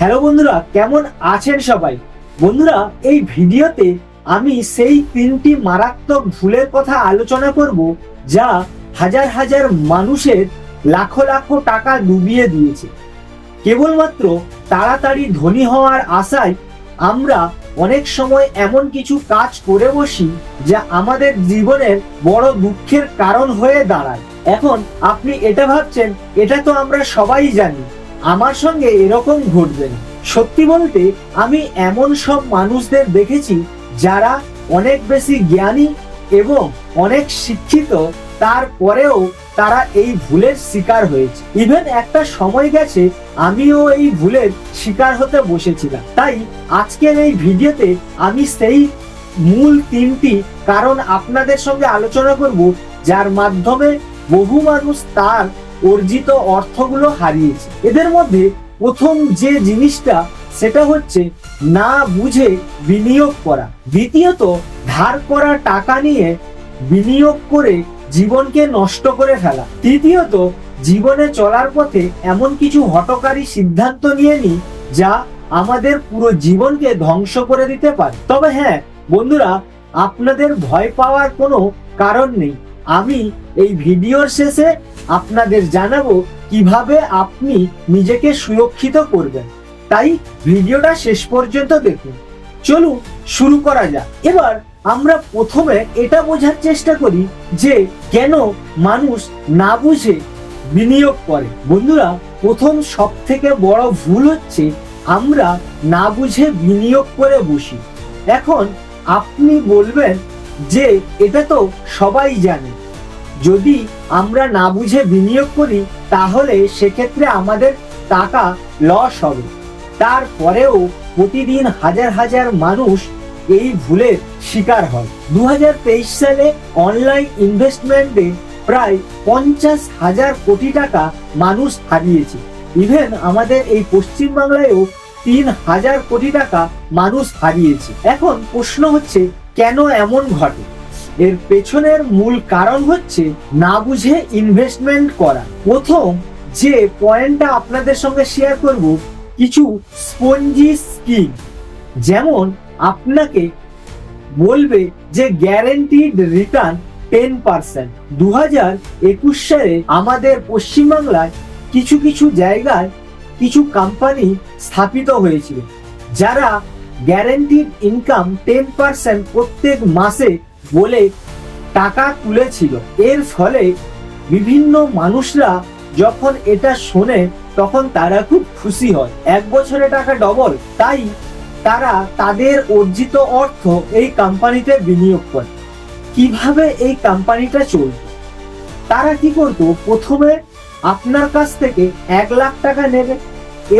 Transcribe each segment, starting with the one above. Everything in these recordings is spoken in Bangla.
হ্যালো বন্ধুরা, কেমন আছেন সবাই? বন্ধুরা, এই ভিডিওতে আমি সেই তিনটি মারাত্মক ভুলের কথা আলোচনা করব যা হাজার হাজার মানুষের লাখো লাখো টাকা ডুবিয়ে দিয়েছে। কেবলমাত্র তাড়াতাড়ি ধনী হওয়ার আশায় আমরা অনেক সময় এমন কিছু কাজ করে বসি যা আমাদের জীবনের বড় দুঃখের কারণ হয়ে দাঁড়ায়। এখন আপনি এটা ভাবছেন, এটা তো আমরা সবাই জানি। আমার সঙ্গে এরকম ঘটবে না। সত্যি বলতে, আমি এমন সব মানুষদের দেখেছি যারা অনেক বেশি জ্ঞানী এবং অনেক শিক্ষিত, তারপরেও তারা এই ভুলের শিকার হয়েছে। ইভেন একটা সময় গেছে, আমিও এই ভুলের শিকার হতে বসেছিলাম। তাই আজকের এই ভিডিওতে আমি সেই মূল তিনটি কারণ আপনাদের সঙ্গে আলোচনা করব, যার মাধ্যমে বহু মানুষ তার অর্জিত অর্থগুলো হারিয়েছে। এদের মধ্যে প্রথম যে জিনিসটা, সেটা হচ্ছে না বুঝে বিনিয়োগ করা। দ্বিতীয়ত, ধার করা টাকা নিয়ে বিনিয়োগ করে জীবনকে নষ্ট করে ফেলা। তৃতীয়ত, জীবনে চলার পথে এমন কিছু হটকারী সিদ্ধান্ত নিয়ে নি যা আমাদের পুরো জীবনকে ধ্বংস করে দিতে পারে। তবে হ্যাঁ বন্ধুরা, আপনাদের ভয় পাওয়ার কোনো কারণ নেই। আমি এই ভিডিওর শেষে আপনাদের জানাব কীভাবে আপনি নিজেকে সুরক্ষিত করবেন। তাই ভিডিওটা শেষ পর্যন্ত দেখুন। চলুন শুরু করা যাক। এবার আমরা প্রথমে এটা বোঝার চেষ্টা করি যে কেন মানুষ না বুঝে বিনিয়োগ করে। বন্ধুরা, প্রথম সব থেকে বড় ভুল হচ্ছে আমরা না বুঝে বিনিয়োগ করে বসি। এখন আপনি বলবেন যে এটা তো সবাই জানে। যদি আমরা না বুঝে বিনিয়োগ করি, তাহলে সেক্ষেত্রে আমাদের টাকা লস হবে। তারপরেও প্রতিদিন হাজার হাজার মানুষ এই ভুলের শিকার হয়। দু সালে অনলাইন ইনভেস্টমেন্টে প্রায় পঞ্চাশ হাজার কোটি টাকা মানুষ হারিয়েছে। ইভেন আমাদের এই পশ্চিমবাংলায়ও তিন হাজার কোটি টাকা মানুষ হারিয়েছে। এখন প্রশ্ন হচ্ছে কেন এমন ঘটে? এর পেছনের মূল কারণ হচ্ছে না বুঝে ইনভেস্টমেন্ট করা। প্রথম যে পয়েন্টটা আপনাদের সঙ্গে শেয়ার করব, কিছু স্পঞ্জি স্কিম যেমন আপনাকে বলবে যে গ্যারেন্টিড রিটার্ন টেন পার্সেন্ট দু হাজার একুশ সালে আমাদের পশ্চিমবাংলায় কিছু কিছু জায়গায় কিছু কোম্পানি স্থাপিত হয়েছিল, যারা গ্যারেন্টিড ইনকাম টেন পার্সেন্ট প্রত্যেক মাসে বলে টাকা তুলেছিল। এর ফলে বিভিন্ন মানুষরা যখন এটা শোনে, তখন তারা খুব খুশি হয়। এক বছরে টাকা ডবল তাই তারা তাদের অর্জিত অর্থ এই কোম্পানিতে বিনিয়োগ করে। কীভাবে এই কোম্পানিটা চলত তারা কি করতো? প্রথমে আপনার কাছ থেকে এক লাখ টাকা নেবে।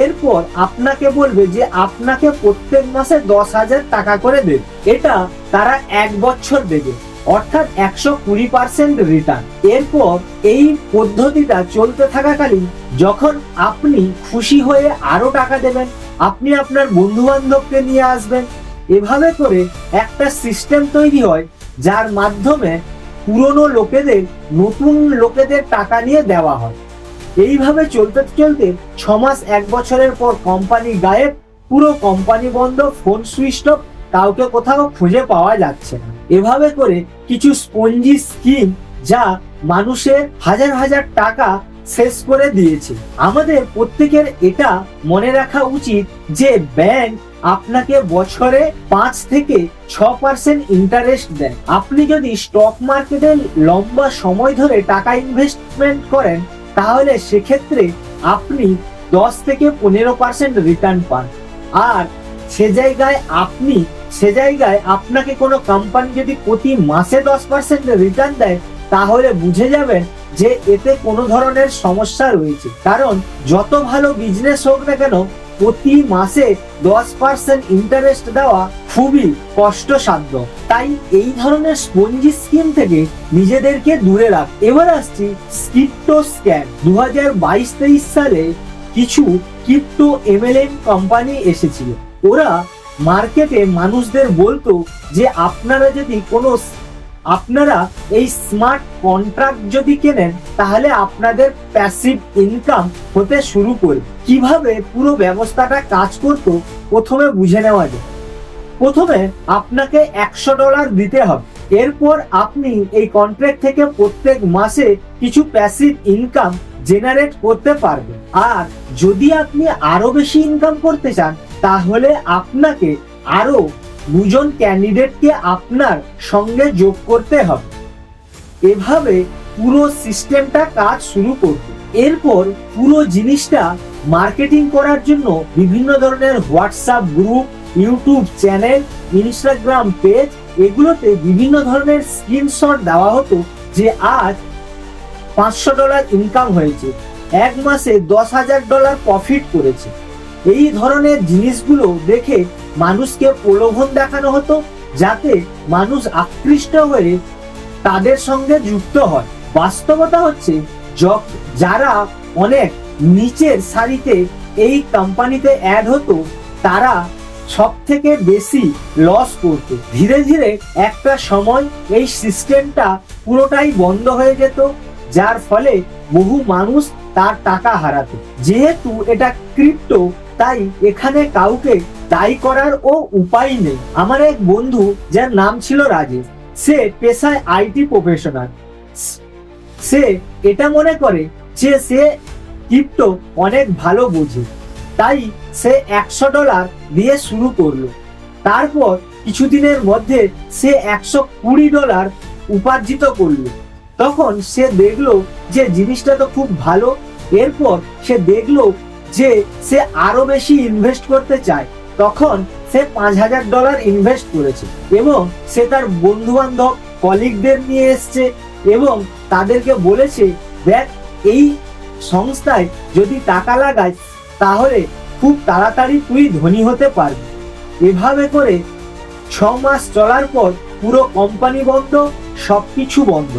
এরপর আপনাকে বলবে যে আপনাকে প্রত্যেক মাসে দশ হাজার টাকা করে দেবে। এটা তারা এক বছর দেবে, অর্থাৎ একশো কুড়ি পার্সেন্ট রিটার্ন এরপর এই পদ্ধতিটা চলতে থাকাকালীন যখন আপনি খুশি হয়ে আরও টাকা দেবেন, আপনি আপনার বন্ধু বান্ধবকে নিয়ে আসবেন, এভাবে করে একটা সিস্টেম তৈরি হয় যার মাধ্যমে পুরনো লোকেদের, নতুন লোকেদের টাকা নিয়ে দেওয়া হয়। এইভাবে চলতে চলতে ছ মাস এক বছরের পর কোম্পানি গায়েব, পুরো কোম্পানি বন্ধ ফোন সুইচ অফ কাউকে কোথাও খুঁজে পাওয়া যাচ্ছে না। এভাবে করে কিছু স্পঞ্জি স্কিম যা মানুষের হাজার হাজার টাকা শেষ করে দিয়েছে। আমাদের প্রত্যেকের এটা মনে রাখা উচিত যে ব্যাংক আপনাকে বছরে পাঁচ থেকে ছ পার্সেন্ট ইন্টারেস্ট দেয়। আপনি যদি স্টক মার্কেটে লম্বা সময় ধরে টাকা ইনভেস্টমেন্ট করেন তাহলে সেক্ষেত্রে আপনি দশ থেকে পনেরো পার্সেন্ট রিটার্ন পান। আর সে জায়গায় আপনি, সে জায়গায় আপনাকে কোনো কোম্পানি যদি প্রতি মাসে দশ পার্সেন্ট রিটার্ন দেয়, তাহলে বুঝে যাবেন যে এতে কোনো ধরনের সমস্যা রয়েছে। কারণ যত ভালো বিজনেস হোক না কেন প্রতি মাসে দশ পার্সেন্ট ইন্টারেস্ট দেওয়া খুবই কষ্টসাধ্য। তাই এই ধরনের স্পঞ্জি স্কিম থেকে নিজেদেরকে দূরে রাখ। এবার আসছি স্কিপ্টো স্ক্যাম। দু হাজার বাইশ তেইশ সালে কিছু ক্রিপ্টো এমএলএম কোম্পানি এসেছিল। ওরা মার্কেটে মানুষদের বলতো যে আপনারা যদি কোনো আপনারা এই স্মার্ট কন্ট্রাক্ট যদি কেনেন, তাহলে আপনাদের প্যাসিভ ইনকাম হতে শুরু করবে। কীভাবে পুরো ব্যবস্থাটা কাজ করতো, প্রথমে বুঝে নেওয়া যায়। প্রথমে আপনাকে একশো ডলার দিতে হবে। এরপর আপনি এই কন্ট্রাক্ট থেকে প্রত্যেক মাসে কিছু প্যাসিভ ইনকাম জেনারেট করতে পারবেন। আর যদি আপনি আরও বেশি ইনকাম করতে চান, তাহলে আপনাকে আরও দুজন ক্যান্ডিডেটকে আপনার সঙ্গে যোগ করতে হবে। এভাবে পুরো সিস্টেমটা কাজ শুরু করবে। এরপর পুরো জিনিসটা মার্কেটিং করার জন্য বিভিন্ন ধরনের WhatsApp group YouTube channel Instagram page এগুলোতে বিভিন্ন ধরনের স্ক্রিনশট দেওয়া হতো যে আজ পাঁচশো ডলার ইনকাম হয়েছে। এক মাসে দশ হাজার ডলার প্রফিট করেছে। এই ধরনের জিনিসগুলো দেখে মানুষকে প্রলোভন দেখানো হতো, যাতে মানুষ আকৃষ্ট হয়ে তাদের সঙ্গে যুক্ত হয়। বাস্তবতা হচ্ছে যারা অনেক নিচের সারিতে এই কোম্পানিতে অ্যাড হতো, তারা সব থেকে বেশি লস করতো। ধীরে ধীরে একটা সময় এই সিস্টেমটা পুরোটাই বন্ধ হয়ে যেত, যার ফলে বহু মানুষ তার টাকা হারাতো। যেহেতু এটা ক্রিপ্টো তাই এখানে কাউকে দায়ী করার ও উপায় নেই। আমার এক বন্ধু, যার নাম ছিল রাজেশ, সে পেশায় আইটি প্রফেশনাল সে এটা মনে করে যে সে ক্রিপ্টো অনেক ভালো বোঝে। তাই সে একশো ডলার দিয়ে শুরু করল। তারপর কিছুদিনের মধ্যে সে একশো কুড়ি ডলার উপার্জিত করল। তখন সে দেখল যে জিনিসটা তো খুব ভালো। এরপর সে দেখল যে সে আরও বেশি ইনভেস্ট করতে চায়। তখন সে পাঁচ হাজার ডলার ইনভেস্ট করেছে এবং সে তার বন্ধু বান্ধব কলিগদের নিয়ে এসছে এবং তাদেরকে বলেছে, দেখ, এই সংস্থায় যদি টাকা লাগায় তাহলে খুব তাড়াতাড়ি তুই ধনী হতে পারবি। এভাবে করে ছ মাস চলার পর পুরো কোম্পানি বন্ধ, সবকিছু বন্ধ।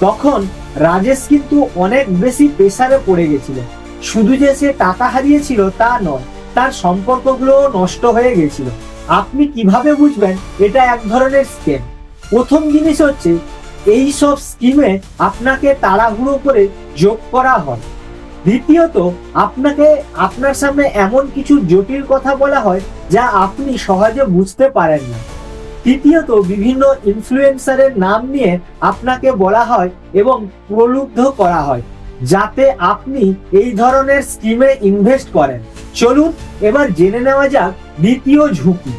তখন রাজেশ কিন্তু অনেক বেশি প্রেসারে পড়ে গেছিল। শুধু যে সে টাকা হারিয়েছিল তা নয়, তার সম্পর্কগুলো নষ্ট হয়ে গেছিল। আপনি কীভাবে বুঝবেন? এটা এক ধরনের স্কেম প্রথম জিনিস হচ্ছে, এই সব স্কিমে আপনাকে তাড়াহুড়ো করে যোগ করা হয়। দ্বিতীয়ত, আপনাকে আপনার সামনে এমন কিছু জটিল কথা বলা হয় যা আপনি সহজে বুঝতে পারেন না। তৃতীয়ত বিভিন্ন ইনফ্লুয়েন্সারের নাম নিয়ে আপনাকে বলা হয় এবং প্রলুব্ধ করা হয়, যাতে আপনি এই ধরনের স্কিমে ইনভেস্ট করেন। চলুন এবার জেনে নেওয়া যাক দ্বিতীয় ঝুঁকি,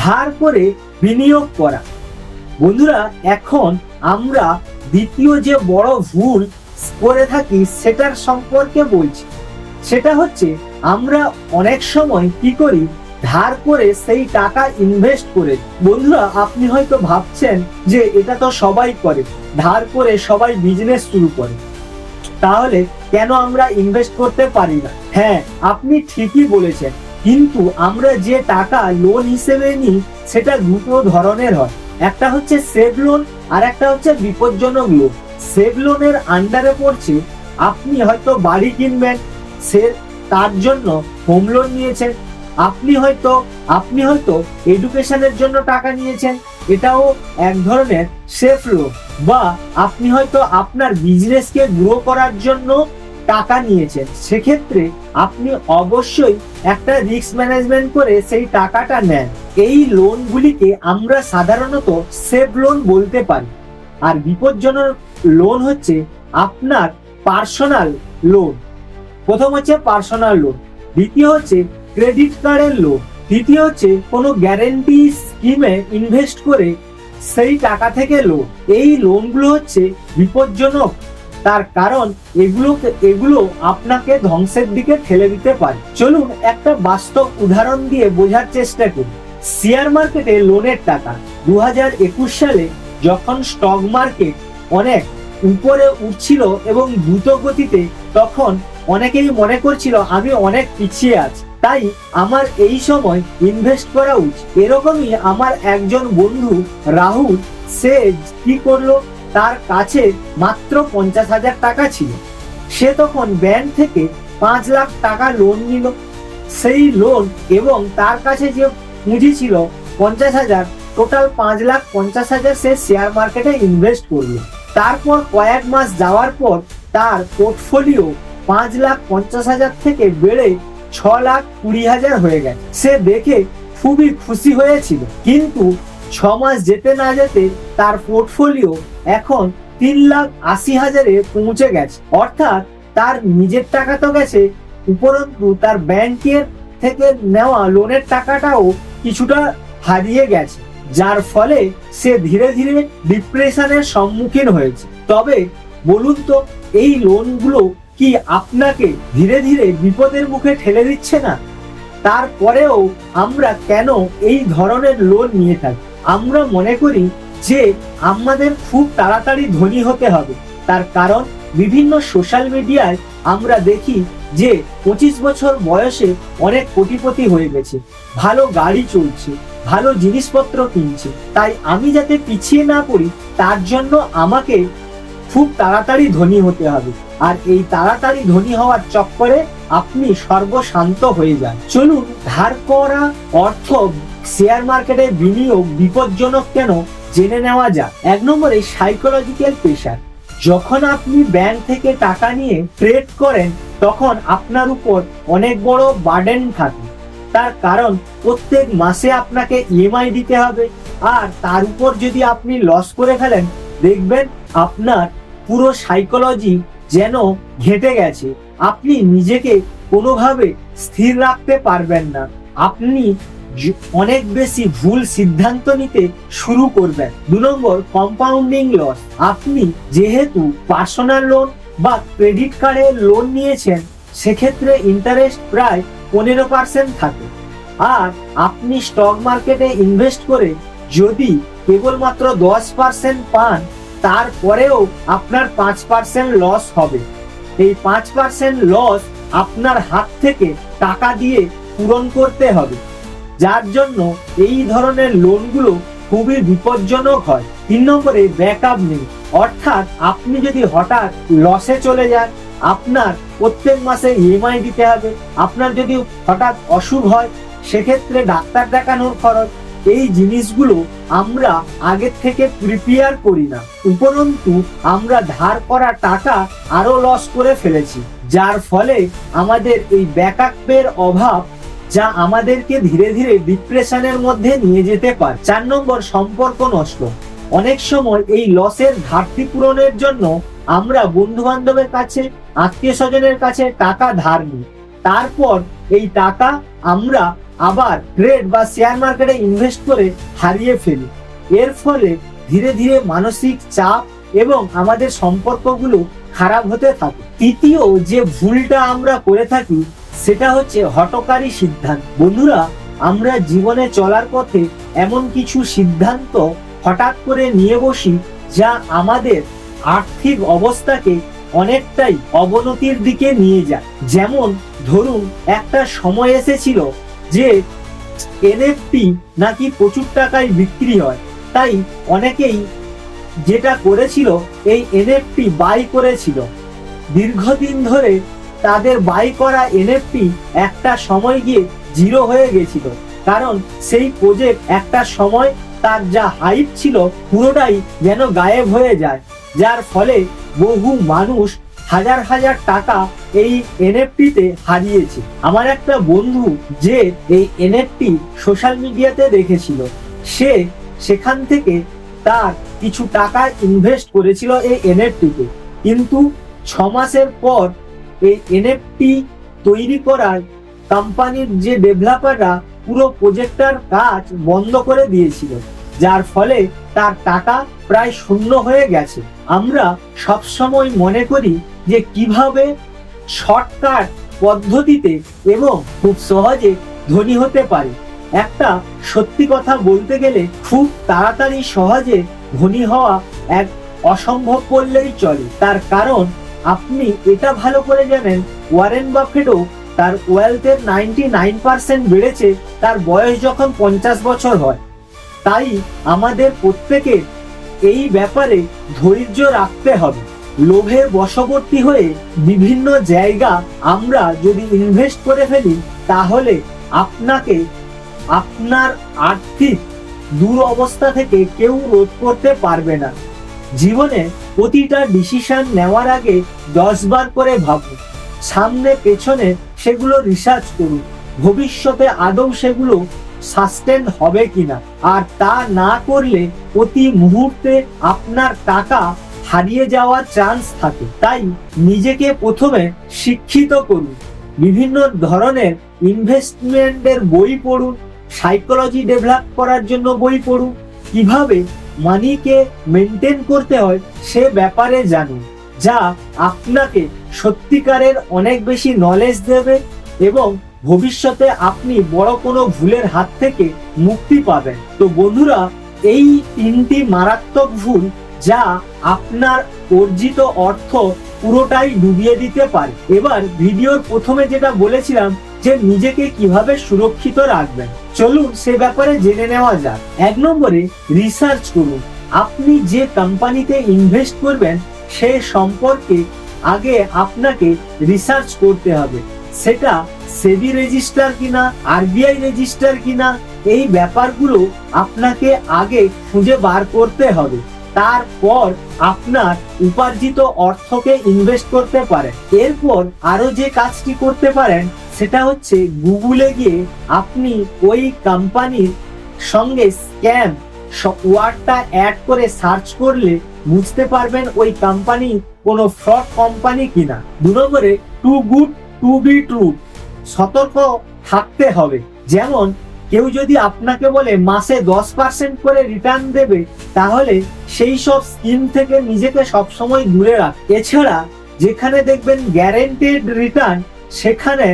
ধার করে বিনিয়োগ করা। বন্ধুরা, এখন আমরা দ্বিতীয় যে বড় ভুল করে থাকি সেটার সম্পর্কে বলছি। সেটা হচ্ছে আমরা অনেক সময় কি করি ধার করে সেই টাকা ইনভেস্ট করে। বন্ধুরা, আপনি হয়তো ভাবছেন যে এটা তো সবাই করে। ধার করে সবাই বিজনেস শুরু করে। তাহলে কেন আমরা ইনভেস্ট করতে পারি না? হ্যাঁ আপনি ঠিকই বলেছেন। কিন্তু আমরা যে টাকা লোন হিসেবে নিই, সেটা দুটো ধরনের হয়। একটা হচ্ছে সেভ লোন আর একটা হচ্ছে বিপজ্জনক লোন সেভ লোনের আন্ডারে পড়ছে, আপনি হয়তো বাড়ি কিনবেন, সে তার জন্য হোম লোন নিয়েছেন। আপনি হয়তো আপনি হয়তো এডুকেশনের জন্য টাকা নিয়েছেন। এটাও এক ধরনের সেফ লোন বা আপনি হয়তো আপনার বিজনেসকে গ্রো করার জন্য টাকা নিয়েছেন। সেক্ষেত্রে আপনি অবশ্যই একটা রিস্ক ম্যানেজমেন্ট করে সেই টাকাটা নেন। এই লোনগুলিকে আমরা সাধারণত সেফ লোন বলতে পারি। আর বিপজ্জনক লোন হচ্ছে আপনার পার্সোনাল লোন প্রথম হচ্ছে পার্সোনাল লোন দ্বিতীয় হচ্ছে ক্রেডিট কার্ডের লোন তৃতীয় হচ্ছে, কোনো গ্যারেন্টি স্কিমে ইনভেস্ট করে সেই টাকা থেকে লোন এই লোনগুলো হচ্ছে বিপজ্জনক। তার কারণ এগুলো এগুলো আপনাকে ধ্বংসের দিকে ঠেলে দিতে পারে। চলুন একটা বাস্তব উদাহরণ দিয়ে বোঝার চেষ্টা করি। শেয়ার মার্কেটে লোনের টাকা। দু হাজার একুশ সালে যখন স্টক মার্কেট অনেক উপরে উঠছিল এবং দ্রুত গতিতে, তখন অনেকেই মনে করছিল, আমি অনেক পিছিয়ে আছি। তাই আমার এই সময় ইনভেস্ট করা উচিত। এরকমই আমার একজন বন্ধু রাহুল, সে কি করল? তার কাছে মাত্র পঞ্চাশ হাজার টাকা ছিল। সে তখন ব্যাংক থেকে পাঁচ লাখ টাকা লোন নিল। সেই লোন এবং তার কাছে যে পুঁজি ছিল পঞ্চাশ হাজার টোটাল পাঁচ লাখ পঞ্চাশ হাজার সে শেয়ার মার্কেটে ইনভেস্ট করল। তারপর কয়েক মাস যাওয়ার পর তার পোর্টফোলিও পাঁচ লাখ পঞ্চাশ হাজার থেকে বেড়ে ছ লাখ কুড়ি হাজার হয়ে গেছে। সে দেখে খুবই খুশি হয়েছিল। কিন্তু ছ মাস যেতে না যেতে তার পোর্টফোলিও এখন তিন লাখ আশি হাজারে পৌঁছে গেছে। অর্থাৎ তার নিজের টাকা তো গেছে, উপরন্তু তার ব্যাংকের থেকে নেওয়া লোনের টাকাটাও কিছুটা হারিয়ে গেছে, যার ফলে সে ধীরে ধীরে ডিপ্রেশনের সম্মুখীন হয়েছে। তবে বলুন তো, এই লোনগুলো কি আপনাকে ধীরে ধীরে বিপদের মুখে ঠেলে দিচ্ছে না? তারপরেও আমরা কেন এই ধরনের লোন নিয়ে থাকি? আমরা মনে করি যে আমাদের খুব তাড়াতাড়ি ধনী হতে হবে। তার কারণ বিভিন্ন সোশ্যাল মিডিয়ায় আমরা দেখি যে পঁচিশ বছর বয়সে অনেক কোটিপতি হয়ে গেছে। ভালো গাড়ি চলছে, ভালো জিনিসপত্র কিনছে। তাই আমি যাতে পিছিয়ে না পড়ি, তার জন্য আমাকে খুব তাড়াতাড়ি ধনী হতে হবে। আর এই তাড়াতাড়ি ধনী হওয়ার চক্করে আপনি সর্বশান্ত হয়ে যান। চলুন, ধার করা অর্থ শেয়ার মার্কেটে বিনিয়োগ বিপজ্জনক কেন জেনে নেওয়া যাক। এক নম্বরে সাইকোলজিক্যাল প্রেশার যখন আপনি ব্যাংক থেকে টাকা নিয়ে ট্রেড করেন, তখন আপনার উপর অনেক বড় বার্ডেন থাকে। তার কারণ, প্রত্যেক মাসে আপনাকে ইএমআই দিতে হবে। আর তার উপর যদি আপনি লস করে ফেলেন, দেখবেন আপনার পুরো সাইকোলজি যেন ঘেটে গেছে। আপনি নিজেকে কোনোভাবে স্থির রাখতে পারবেন না। আপনি অনেক বেশি ভুল সিদ্ধান্ত নিতে শুরু করবেন। দু নম্বর কম্পাউন্ডিং লস আপনি যেহেতু পার্সোনাল লোন বা ক্রেডিট কার্ডের লোন নিয়েছেন, সেক্ষেত্রে ইন্টারেস্ট প্রায় পনেরো পার্সেন্ট থাকে। আর আপনি স্টক মার্কেটে ইনভেস্ট করে যদি কেবলমাত্র দশ পার্সেন্ট পান তারপরেও আপনার পাঁচ পার্সেন্ট লস হবে। এই পাঁচ পার্সেন্ট লস আপনার হাত থেকে টাকা দিয়ে পূরণ করতে হবে। যার জন্য এই ধরনের লোনগুলো খুবই বিপজ্জনক হয়। তিন নম্বরে ব্যাকআপ নেই। অর্থাৎ আপনি যদি হঠাৎ লসে চলে যান, আপনার প্রত্যেক মাসে ইএমআই দিতে হবে। আপনার যদি হঠাৎ অসুখ হয়, সেক্ষেত্রে ডাক্তার দেখানোর খরচ এই জিনিসগুলো আমরা আগের থেকে প্রিপেয়ার করি না। উপরন্তু, আমরা ধার করা টাকা আরও লস করে ফেলেছি, যার ফলে আমাদের এই ব্যাকআপের অভাব যা আমাদেরকে ধীরে ধীরে ডিপ্রেশনের মধ্যে নিয়ে যেতে পারে। চার নম্বর, সম্পর্ক নষ্ট। অনেক সময় এই লসের ঘাটতি পূরণের জন্য আমরা বন্ধু বান্ধবের কাছে, আত্মীয় স্বজনের কাছে টাকা ধার নিই। তারপর এই টাকা আমরা আবার ট্রেড বা শেয়ার মার্কেটে ইনভেস্ট করে হারিয়ে ফেলি। এর ফলে ধীরে ধীরে মানসিক চাপ এবং আমাদের সম্পর্কগুলো খারাপ হতে থাকে। তৃতীয় যে ভুলটা আমরা করে থাকি, সেটা হচ্ছে হটকারী সিদ্ধান্ত। বন্ধুরা, আমরা জীবনে চলার পথে এমন কিছু সিদ্ধান্ত হঠাৎ করে নিয়ে বসি যা আমাদের আর্থিক অবস্থাকে অনেকটাই অবনতির দিকে নিয়ে যায়। যেমন, ধরুন, একটা সময় এসেছিল যে এনএফটি নাকি প্রচুর টাকায় বিক্রি হয়। তাই অনেকেই যেটা করেছিল, এই এনএফটি বাই করেছিল। দীর্ঘদিন ধরে তাদের বাই করা এনএফটি একটা সময় গিয়ে জিরো হয়ে গেছিল। কারণ সেই প্রজেক্ট একটা সময় তার যা হাইপ ছিল পুরোটাই যেন গায়েব হয়ে যায়। যার ফলে বহু মানুষ হাজার হাজার টাকা এই এনএফটিতে হারিয়েছে। আমার একটা বন্ধু যে এই এনএফটি সোশ্যাল মিডিয়াতে দেখেছিল, সে সেখান থেকে তার কিছু টাকা ইনভেস্ট করেছিল এই এনএফটিতে কিন্তু ছ মাসের পর এই এনএফটি তৈরি করার কোম্পানির যে ডেভেলপাররা পুরো প্রজেক্টটার কাজ বন্ধ করে দিয়েছিল, যার ফলে তার টাকা প্রায় শূন্য হয়ে গেছে। আমরা সবসময় মনে করি যে কীভাবে শর্টকাট পদ্ধতিতে এবং খুব সহজে ধনী হতে পারি। একটা সত্যি কথা বলতে গেলে খুব তাড়াতাড়ি সহজে ধনী হওয়া এক অসম্ভব বললেই চলে। তার কারণ, আপনি এটা ভালো করে জানেন, ওয়ারেন বাফেটও তার ওয়েলথের নাইনটি নাইন পার্সেন্ট বেড়েছে, তার বয়স যখন পঞ্চাশ বছর হয়। তাই আমাদের প্রত্যেকের এই ব্যাপারে ধৈর্য রাখতে হবে। লোভের বশবর্তী হয়ে বিভিন্ন জায়গা আমরা যদি ইনভেস্ট করে ফেলি, তাহলে আপনাকে আপনার আর্থিক দূর অবস্থা থেকে কেউ রোধ করতে পারবে না। জীবনে প্রতিটা ডিসিশন নেওয়ার আগে দশ বার করে ভাবুন। সামনে, পেছনে সেগুলো রিসার্চ করুন। ভবিষ্যতে আদৌ সেগুলো সাস্টেন হবে কিনা। আর তা না করলে প্রতি মুহূর্তে আপনার টাকা হারিয়ে যাওয়ার চান্স থাকে। তাই নিজেকে প্রথমে শিক্ষিত করুন। বিভিন্ন ধরনের ইনভেস্টমেন্টের বই পড়ুন সাইকোলজি ডেভেলপ করার জন্য বই পড়ুন। কীভাবে মানিকে মেনটেন করতে হয় সে ব্যাপারে জানুন, যা আপনাকে সত্যিকারের অনেক বেশি নলেজ দেবে এবং ভবিষ্যতে আপনি বড় কোনো ভুলের হাত থেকে মুক্তি পাবেন। তো বন্ধুরা, এই তিনটি মারাত্মক ভুল যা আপনার অর্জিত অর্থ পুরোটাই ডুবিয়ে দিতে পারে। এবার ভিডিওর প্রথমে যেটা বলেছিলাম যে নিজেকে কীভাবে সুরক্ষিত রাখবেন। চলুন সে ব্যাপারে জেনে নেওয়া যাক। এক নম্বরে রিসার্চ করুন। আপনি যে কোম্পানিতে ইনভেস্ট করবেন, সে সম্পর্কে আগে আপনাকে রিসার্চ করতে হবে। সেটা সেবি রেজিস্টার কিনা, আরবিআই রেজিস্টার কিনা, এই ব্যাপারগুলো আপনাকে আগে খুঁজে বার করতে হবে। তারপর আপনার উপার্জিত অর্থকে ইনভেস্ট করতে পারেন। এরপর আরও যে কাজটি করতে পারেন, সেটা হচ্ছে গুগলে গিয়ে আপনি ওই কোম্পানির সঙ্গে স্ক্যাম ওয়ার্ডটা অ্যাড করে সার্চ করলে বুঝতে পারবেন ওই কোম্পানি কোনো ফ্রড কোম্পানি কিনা। দু নম্বরে, too good, to be true. সতর্ক থাকতে হবে। যেমন, কেউ যদি আপনাকে বলে মাসে দশ পার্সেন্ট করে রিটার্ন দেবে, তাহলে সেই সব স্কিম থেকে নিজেকে সবসময় দূরে রাখ। এছাড়া, যেখানে দেখবেন গ্যারেন্টেড রিটার্ন সেখানে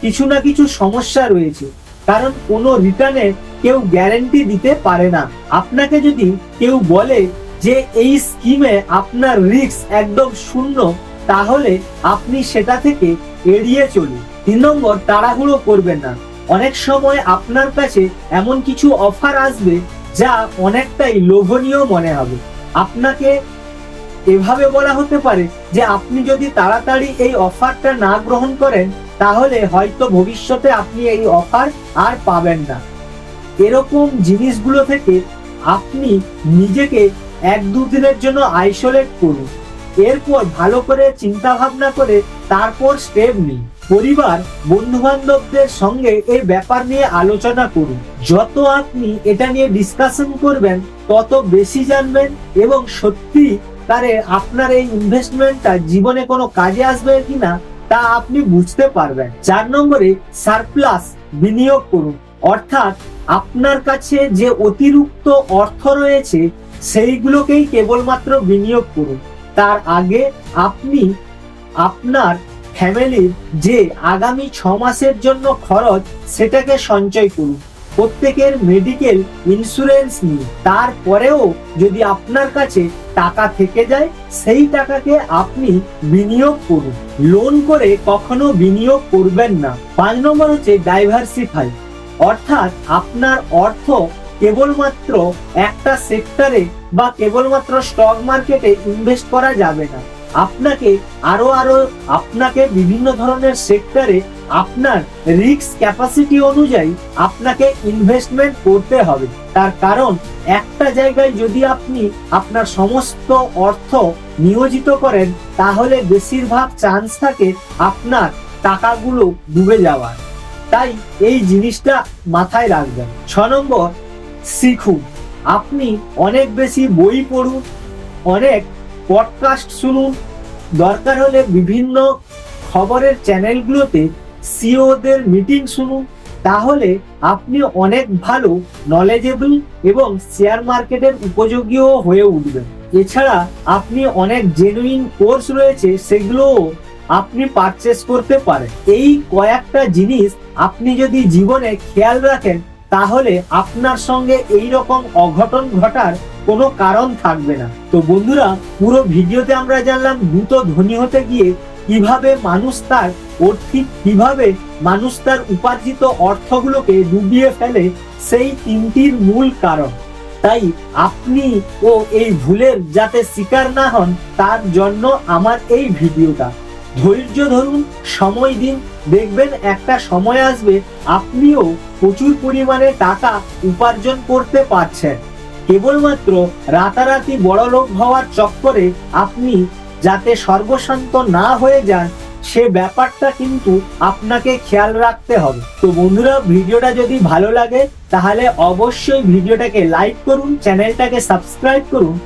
কিছু না কিছু সমস্যা রয়েছে। কারণ কোনো রিটার্নে কেউ গ্যারেন্টি দিতে পারে না। আপনাকে যদি কেউ বলে যে এই স্কিমে আপনার রিস্ক একদম শূন্য, তাহলে আপনি সেটা থেকে এড়িয়ে চলুন। তিন নম্বর তাড়াহুড়ো করবেন না। অনেক সময় আপনার কাছে এমন কিছু অফার আসবে যা অনেকটাই লোভনীয় মনে হবে। আপনাকে এভাবে বলা হতে পারে যে আপনি যদি তাড়াতাড়ি এই অফারটা না গ্রহণ করেন, তাহলে হয়তো ভবিষ্যতে আপনি এই অফার আর পাবেন না। এরকম জিনিসগুলো থেকে আপনি নিজেকে এক দুদিনের জন্য আইসোলেট করুন। এরপর ভালো করে চিন্তা ভাবনা করে তারপর স্টেপ নিন। পরিবার বন্ধু বান্ধবদের সঙ্গে এই ব্যাপার নিয়ে আলোচনা করুন। যত আপনি এটা নিয়ে ডিসকাশন করবেন, তত বেশি জানবেন এবং সত্যি তারে আপনার এই ইনভেস্টমেন্টটা জীবনে কোনো কাজে আসবে কিনা, তা আপনি বুঝতে পারবেন। চার নম্বরে সারপ্লাস বিনিয়োগ করুন। অর্থাৎ আপনার কাছে যে অতিরিক্ত অর্থ রয়েছে, সেইগুলোকেই কেবলমাত্র বিনিয়োগ করুন। তার আগে আপনি আপনার ফ্যামিলির যে আগামী ছ মাসের জন্য খরচ সেটাকে সঞ্চয় করুন। প্রত্যেকের মেডিকেল ইন্স্যুরেন্স নিন। তারপরেও যদি আপনার কাছে টাকা থেকে যায়, সেই টাকাকে আপনি বিনিয়োগ করুন। লোন করে কখনো বিনিয়োগ করবেন না। পাঁচ নম্বর হচ্ছে ডাইভার্সিফাই অর্থাৎ আপনার অর্থ কেবলমাত্র একটা সেক্টরে বা কেবলমাত্র স্টক মার্কেটে ইনভেস্ট করা যাবে না। আপনাকে আরও আরও আপনাকে বিভিন্ন ধরনের সেক্টরে আপনার রিস্ক ক্যাপাসিটি অনুযায়ী আপনাকে ইনভেস্টমেন্ট করতে হবে। তার কারণ একটা জায়গায় যদি আপনি আপনার সমস্ত অর্থ নিয়োজিত করেন, তাহলে বেশিরভাগ চান্স থাকে আপনার টাকাগুলো ডুবে যাওয়ার। তাই এই জিনিসটা মাথায় রাখবেন। ছ নম্বর, শিখুন। আপনি অনেক বেশি বই পড়ুন, অনেক পডকাস্ট শুনুন। দরকার হলে বিভিন্ন খবরের চ্যানেলগুলোতে সিওদের মিটিং শুনুন। তাহলে আপনি অনেক ভালো নলেজেবল এবং শেয়ার মার্কেটের উপযোগীও হয়ে উঠবেন। এছাড়া আপনি অনেক জেনুইন কোর্স রয়েছে, সেগুলোও আপনি পারচেস করতে পারেন। এই কয়েকটা জিনিস আপনি যদি জীবনে খেয়াল রাখেন, তাহলে আপনার সঙ্গে এই রকম অঘটন ঘটার কোনো কারণ থাকবে না। তো বন্ধুরা, পুরো ভিডিওতে আমরা জানলাম দ্রুত ধনী হতে গিয়ে কীভাবে মানুষ তার অর্থিক কীভাবে মানুষ তার উপার্জিত অর্থগুলোকে ডুবিয়ে ফেলে সেই তিনটির মূল কারণ। তাই আপনি ও এই ভুলের যাতে শিকার না হন, তার জন্য আমার এই ভিডিওটা। ধৈর্য ধরুন, সময় দিন, দেখবেন একটা সময় আসবে, আপনিও প্রচুর পরিমাণে টাকা উপার্জন করতে পারছেন। কেবলমাত্র রাতারাতি বড়লোক হওয়ার চক্করে আপনি যাতে সর্বশান্ত না হয়ে যান, সে ব্যাপারটা কিন্তু আপনাকে খেয়াল রাখতে হবে। তো বন্ধুরা, ভিডিওটা যদি ভালো লাগে, তাহলে অবশ্যই ভিডিওটাকে লাইক করুন, চ্যানেলটাকে সাবস্ক্রাইব করুন,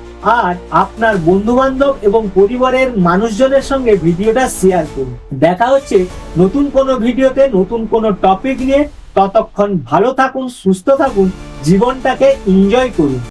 আর আপনার বন্ধু বান্ধব এবং পরিবারের মানুষজনের সঙ্গে ভিডিওটা শেয়ার করুন। দেখা হচ্ছে নতুন কোনো ভিডিওতে, নতুন কোনো টপিক নিয়ে। ততক্ষণ ভালো থাকুন, সুস্থ থাকুন, জীবনটাকে এনজয় করুন।